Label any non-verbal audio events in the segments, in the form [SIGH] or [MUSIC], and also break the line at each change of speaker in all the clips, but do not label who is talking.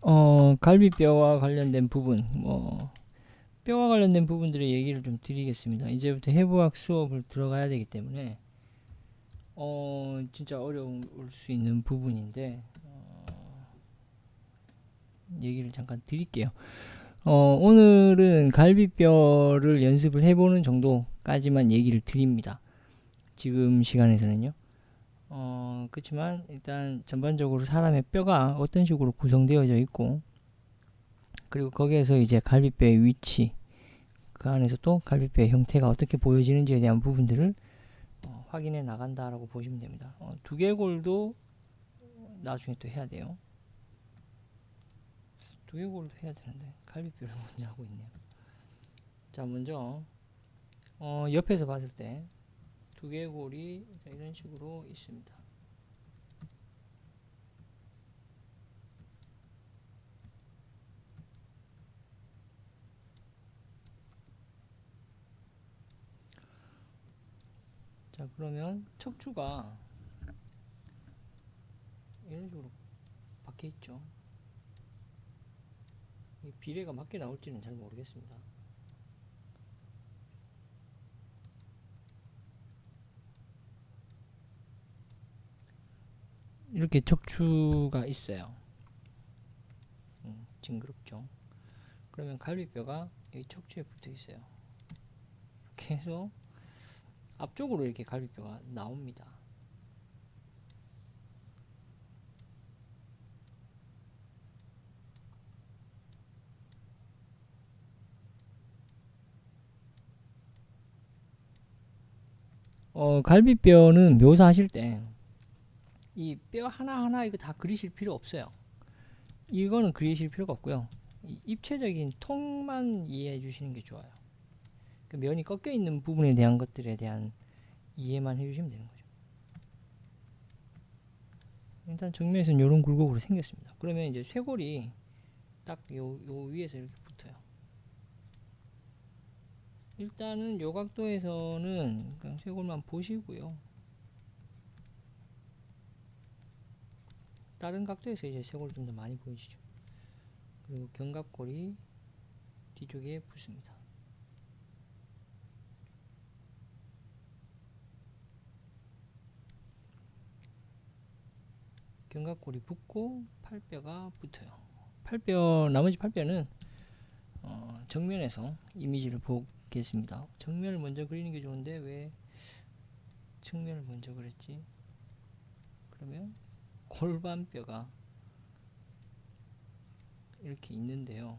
어, 갈비뼈와 관련된 부분, 뭐, 뼈와 관련된 부분들의 얘기를 좀 드리겠습니다. 이제부터 해부학 수업을 들어가야 되기 때문에, 어, 진짜 어려울 수 있는 부분인데, 어, 얘기를 잠깐 드릴게요. 어, 오늘은 갈비뼈를 연습을 해보는 정도까지만 얘기를 드립니다. 지금 시간에서는요. 어, 그렇지만 일단 전반적으로 사람의 뼈가 어떤 식으로 구성되어져 있고 그리고 거기에서 이제 갈비뼈의 위치 그 안에서 또 갈비뼈의 형태가 어떻게 보여지는지에 대한 부분들을 어, 확인해 나간다라고 보시면 됩니다. 어, 두개골도 나중에 또 해야 돼요. 두개골도 해야 되는데 갈비뼈를 [LAUGHS] 먼저 하고 있네요. 자 먼저 어, 옆에서 봤을 때 두개골이 자, 이런 식으로 있습니다. 자 그러면 척추가 이런 식으로 박혀 있죠. 이 비례가 맞게 나올지는 잘 모르겠습니다. 이렇게 척추가 있어요. 음, 징그럽죠. 그러면 갈비뼈가 여기 척추에 붙어 있어요. 이렇게 해서 앞쪽으로 이렇게 갈비뼈가 나옵니다. 어, 갈비뼈는 묘사하실 때 이 뼈 하나하나 이거 다 그리실 필요 없어요. 이거는 그리실 필요가 없고요. 이 입체적인 통만 이해해 주시는 게 좋아요. 그 면이 꺾여 있는 부분에 대한 것들에 대한 이해만 해주시면 되는 거죠. 일단 정면에서는 이런 굴곡으로 생겼습니다. 그러면 이제 쇄골이 딱요 요 위에서 이렇게 붙어요. 일단은 요 각도에서는 그냥 쇄골만 보시고요. 다른 각도에서 이제 쇄골이 좀더 많이 보이시죠. 그리고 견갑골이 뒤쪽에 붙습니다. 견갑골이 붙고 팔뼈가 붙어요. 팔뼈 나머지 팔뼈는 어, 정면에서 이미지를 보겠습니다. 정면을 먼저 그리는 게 좋은데 왜 측면을 먼저 그렸지? 그러면 골반뼈가 이렇게 있는데요.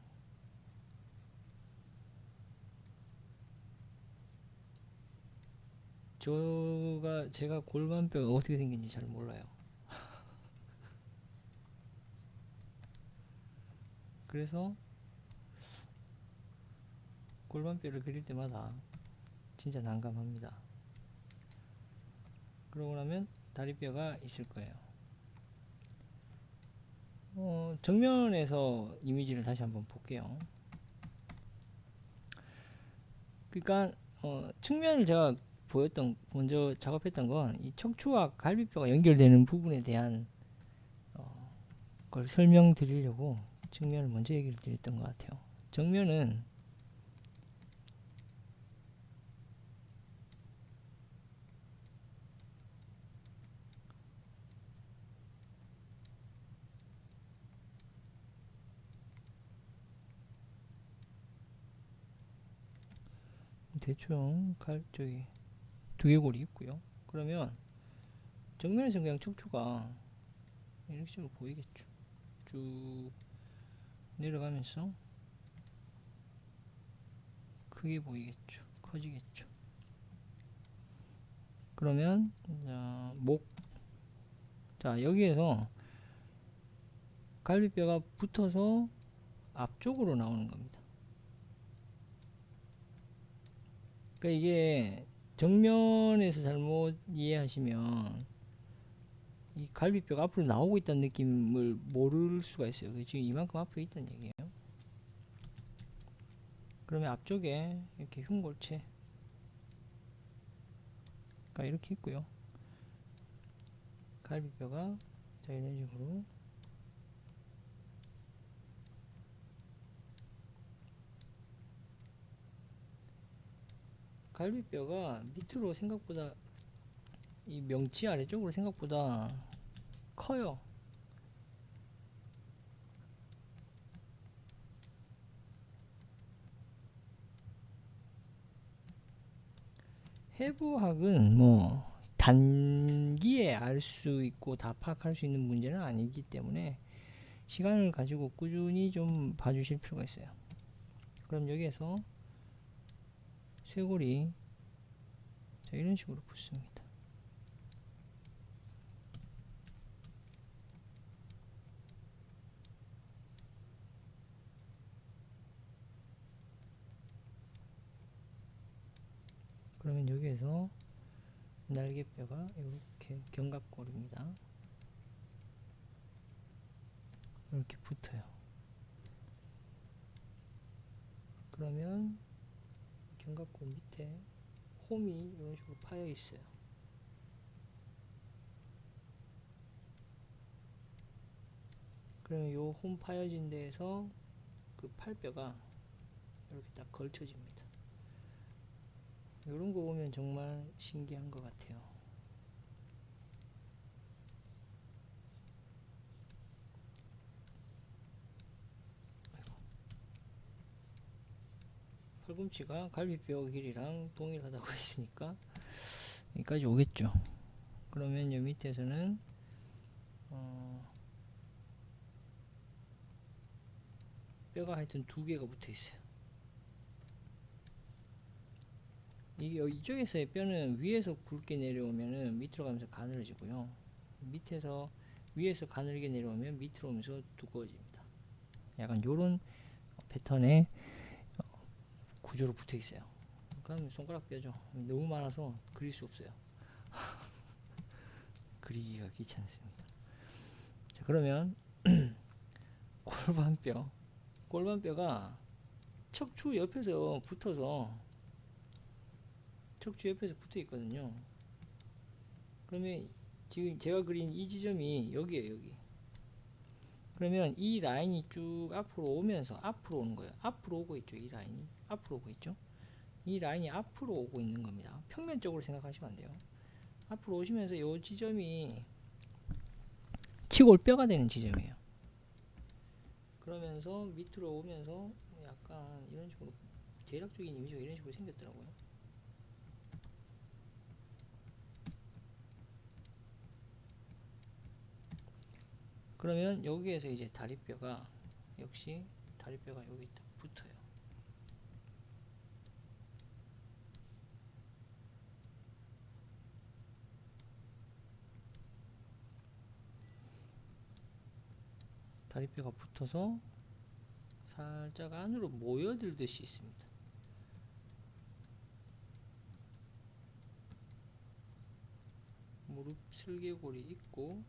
저가 제가 골반뼈가 어떻게 생긴지 잘 몰라요. [LAUGHS] 그래서 골반뼈를 그릴 때마다 진짜 난감합니다. 그러고 나면 다리뼈가 있을 거예요. 어, 정면에서 이미지를 다시 한번 볼게요. 그러니까 어, 측면을 제가 보였던 먼저 작업했던 건 이 척추와 갈비뼈가 연결되는 부분에 대한 어, 걸 설명드리려고 측면을 먼저 얘기를 드렸던 것 같아요. 정면은 대충 갈 저기 두개골이 있고요. 그러면 정면에서 그냥 척추가 이런 식으로 보이겠죠. 쭉 내려가면서 크게 보이겠죠. 커지겠죠. 그러면 자, 목. 자, 여기에서 갈비뼈가 붙어서 앞쪽으로 나오는 겁니다. 그러니까 이게 정면에서 잘못 이해하시면 이 갈비뼈가 앞으로 나오고 있다는 느낌을 모를 수가 있어요. 지금 이만큼 앞에 있다는 얘기예요. 그러면 앞쪽에 이렇게 흉골체가 이렇게 있고요. 갈비뼈가 자 이런 식으로 갈비뼈가 밑으로 생각보다 이 명치 아래쪽으로 생각보다 커요. 해부학은 뭐 단기에 알 수 있고 다 파악할 수 있는 문제는 아니기 때문에 시간을 가지고 꾸준히 좀 봐주실 필요가 있어요. 그럼 여기에서 쇄골이 자, 이런 식으로 붙습니다. 그러면 여기에서 날개뼈가 이렇게 견갑골입니다. 이렇게 붙어요. 그러면 견갑골 밑에 홈이 이런 식으로 파여 있어요. 그러면 요 홈 파여진 데에서 그 팔뼈가 이렇게 딱 걸쳐집니다. 이런 거 보면 정말 신기한 것 같아요. 팔꿈치가 갈비뼈 길이랑 동일하다고 [LAUGHS] 했으니까 여기까지 오겠죠. 그러면 요 밑에서는 어 뼈가 하여튼 두 개가 붙어 있어요. 이게 이쪽에서의 뼈는 위에서 굵게 내려오면은 밑으로 가면서 가늘어지고요. 밑에서 위에서 가늘게 내려오면 밑으로 오면서 두꺼워집니다. 약간 요런 패턴의 어, 구조로 붙어 있어요. 그럼 손가락 뼈죠. 너무 많아서 그릴 수 없어요. [LAUGHS] 그리기가 귀찮습니다. 자, 그러면 [CLEARS THROAT] 골반뼈. 골반뼈가 척추 옆에서 붙어서 척추 옆에서 붙어 있거든요. 그러면 지금 제가 그린 이 지점이 여기에요, 여기. 그러면 이 라인이 쭉 앞으로 오면서 앞으로 오는 거예요. 앞으로 오고 있죠, 이 라인이. 앞으로 오고 있죠. 이 라인이 앞으로 오고 있는 겁니다. 평면적으로 생각하시면 안 돼요. 앞으로 오시면서 이 지점이 치골 뼈가 되는 지점이에요. 그러면서 밑으로 오면서 약간 이런 식으로 대략적인 이미지가 이런 식으로 생겼더라고요. 그러면 여기에서 이제 다리뼈가 역시 다리뼈가 여기 딱 붙어요. 다리뼈가 붙어서 살짝 안으로 모여들듯이 있습니다. 무릎 슬개골이 있고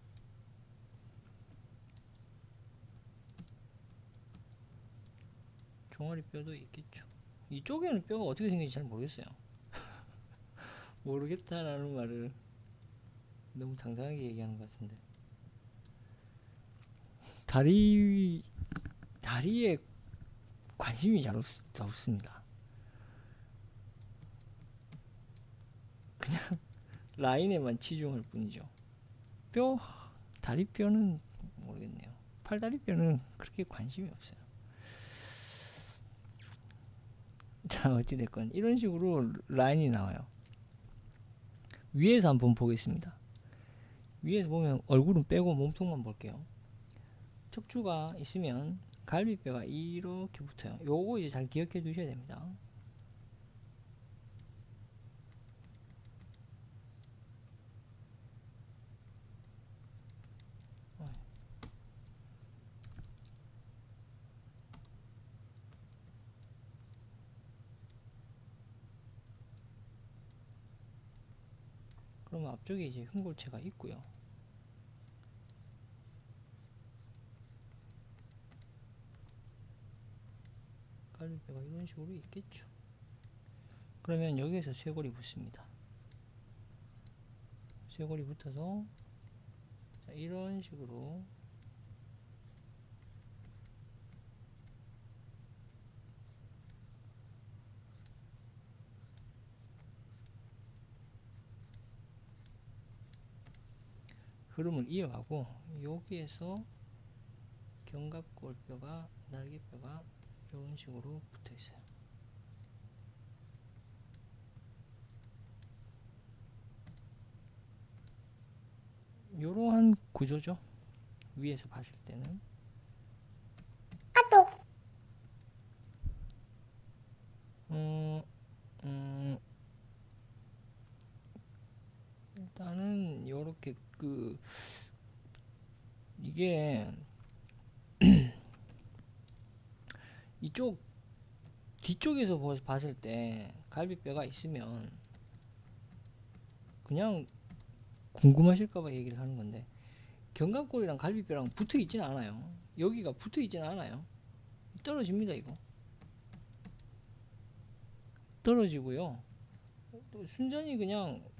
종아리 뼈도 있겠죠. 이쪽에는 뼈가 어떻게 생긴지 잘 모르겠어요. [LAUGHS] 모르겠다라는 말을 너무 당당하게 얘기하는 것 같은데. 다리 다리에 관심이 잘 없, 없습니다. 그냥 [LAUGHS] 라인에만 치중할 뿐이죠. 뼈 다리 뼈는 모르겠네요. 팔다리 뼈는 그렇게 관심이 없어요. 자 [LAUGHS] 어찌됐건 이런 식으로 라인이 나와요. 위에서 한번 보겠습니다. 위에서 보면 얼굴은 빼고 몸통만 볼게요. 척추가 있으면 갈비뼈가 이렇게 붙어요. 요거 이제 잘 기억해 두셔야 됩니다. 그러면 앞쪽에 이제 흉골체가 있고요. 갈비뼈가 이런 식으로 있겠죠. 그러면 여기에서 쇄골이 붙습니다. 쇄골이 붙어서 자, 이런 식으로 흐름을 이어가고 여기에서 견갑골뼈가 날개뼈가 이런 식으로 붙어 있어요. 이러한 구조죠. 위에서 봤을 때는 어, 음, 일단은 요렇게 그 이게 [CLEARS THROAT] 이쪽 뒤쪽에서 보- 봤을 때 갈비뼈가 있으면 그냥 궁금하실까봐 얘기를 하는 건데 견갑골이랑 갈비뼈랑 붙어 있지는 않아요. 여기가 붙어 있지는 않아요. 떨어집니다 이거. 떨어지고요. 또 순전히 그냥 음,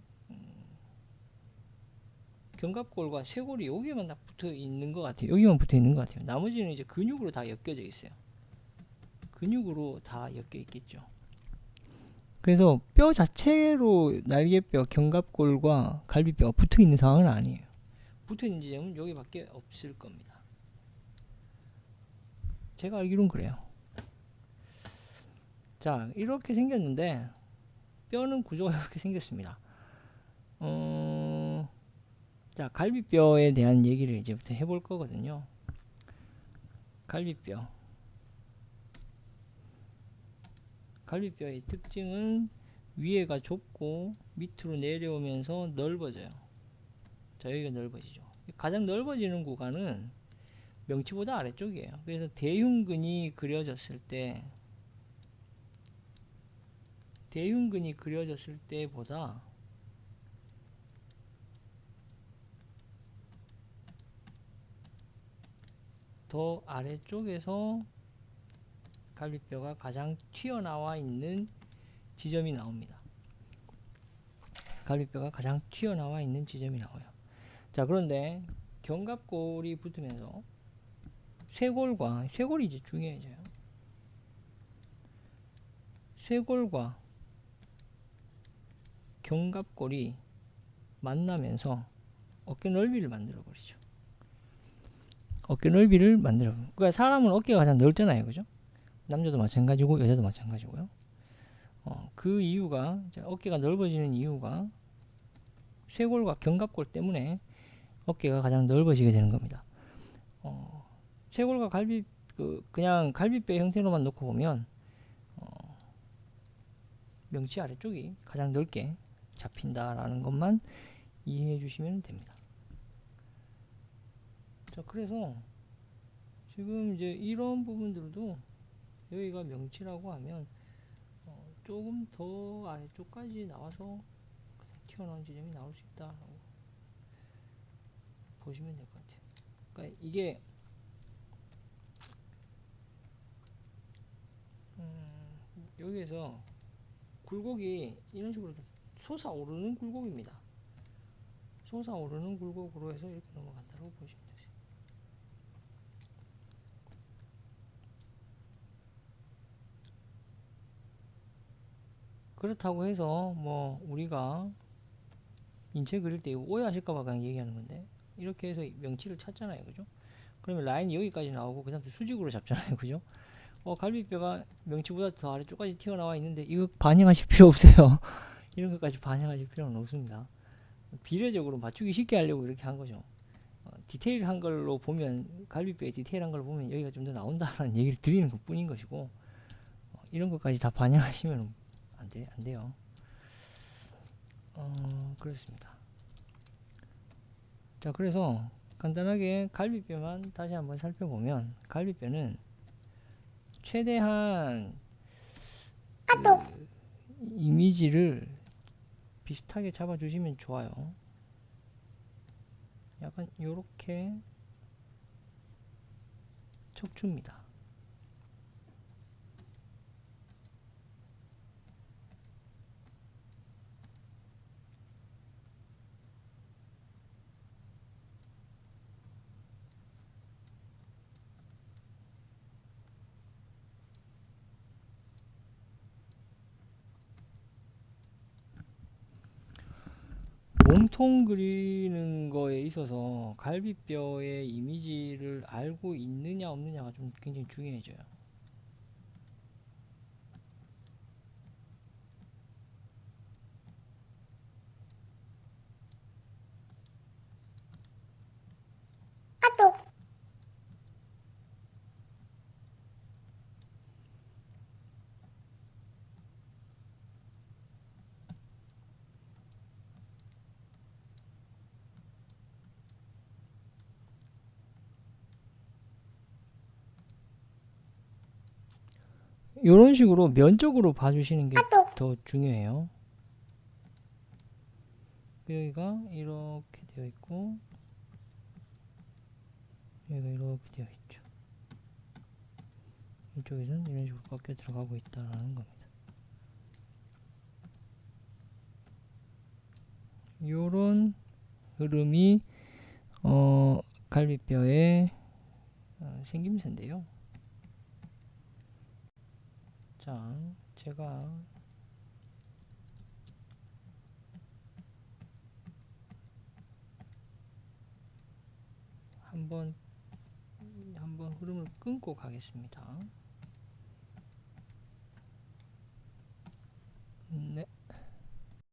견갑골과 쇄골이 여기만 딱 붙어 있는 것 같아요. 여기만 붙어 있는 것 같아요. 나머지는 이제 근육으로 다 엮여져 있어요. 근육으로 다 엮여 있겠죠. 그래서 뼈 자체로 날개뼈, 견갑골과 갈비뼈가 붙어 있는 상황은 아니에요. 붙어 있는 지점은 여기밖에 없을 겁니다. 제가 알기로는 그래요. 자, 이렇게 생겼는데 뼈는 구조가 이렇게 생겼습니다. 어, 자, 갈비뼈에 대한 얘기를 이제부터 해볼 거거든요. 갈비뼈. 갈비뼈의 특징은 위에가 좁고 밑으로 내려오면서 넓어져요. 자, 여기가 넓어지죠. 가장 넓어지는 구간은 명치보다 아래쪽이에요. 그래서 대흉근이 그려졌을 때 대흉근이 그려졌을 때보다 더 아래쪽에서 갈비뼈가 가장 튀어나와 있는 지점이 나옵니다. 갈비뼈가 가장 튀어나와 있는 지점이 나와요. 자, 그런데 견갑골이 붙으면서 쇄골과 쇄골이 이제 중요해져요. 쇄골과 견갑골이 만나면서 어깨 넓이를 만들어 버리죠. 어깨 넓이를 만들어. 그러니까 사람은 어깨가 가장 넓잖아요, 그죠? 남자도 마찬가지고 여자도 마찬가지고요. 어, 그 이유가 자, 어깨가 넓어지는 이유가 쇄골과 견갑골 때문에 어깨가 가장 넓어지게 되는 겁니다. 어, 쇄골과 갈비 그 그냥 갈비뼈 형태로만 놓고 보면 어, 명치 아래쪽이 가장 넓게 잡힌다라는 것만 이해해 주시면 됩니다. 자, 그래서 지금 이제 이런 부분들도 여기가 명치라고 하면 어, 조금 더 아래쪽까지 나와서 튀어나온 지점이 나올 수 있다라고 보시면 될 것 같아요. 그러니까 이게 음, 여기에서 굴곡이 이런 식으로 좀 솟아오르는 굴곡입니다. 솟아오르는 굴곡으로 해서 이렇게 넘어간다고 보시면 되세요. 그렇다고 해서 뭐 우리가 인체 그릴 때 오해하실까봐 그냥 얘기하는 건데 이렇게 해서 명치를 찾잖아요. 그죠? 그러면 라인이 여기까지 나오고 그 다음 수직으로 잡잖아요. 그죠? 어 갈비뼈가 명치보다 더 아래쪽까지 튀어나와 있는데 이거 반영하실 필요 없어요. [LAUGHS] 이런 것까지 반영하실 필요는 없습니다. 비례적으로 맞추기 쉽게 하려고 이렇게 한 거죠. 어, 디테일한 걸로 보면 갈비뼈의 디테일한 걸 보면 여기가 좀 더 나온다라는 얘기를 드리는 것 뿐인 것이고 어, 이런 것까지 다 반영하시면 안, 돼, 안 돼요 어, 그렇습니다. 자, 그래서 간단하게 갈비뼈만 다시 한번 살펴보면 갈비뼈는 최대한 그 이미지를 비슷하게 잡아주시면 좋아요. 약간 요렇게 척추입니다. 몸통 그리는 거에 있어서 갈비뼈의 이미지를 알고 있느냐 없느냐가 좀 굉장히 중요해져요. 이런 식으로 면적으로 봐주시는 게 더 중요해요. 여기가 이렇게 되어 있고 여기가 이렇게 되어 있죠. 이쪽에서는 이런 식으로 꺾여 들어가고 있다라는 겁니다. 요런 흐름이 어 갈비뼈의 어, 생김새인데요. 자, 제가 한번 한번 흐름을 끊고 가겠습니다. 네.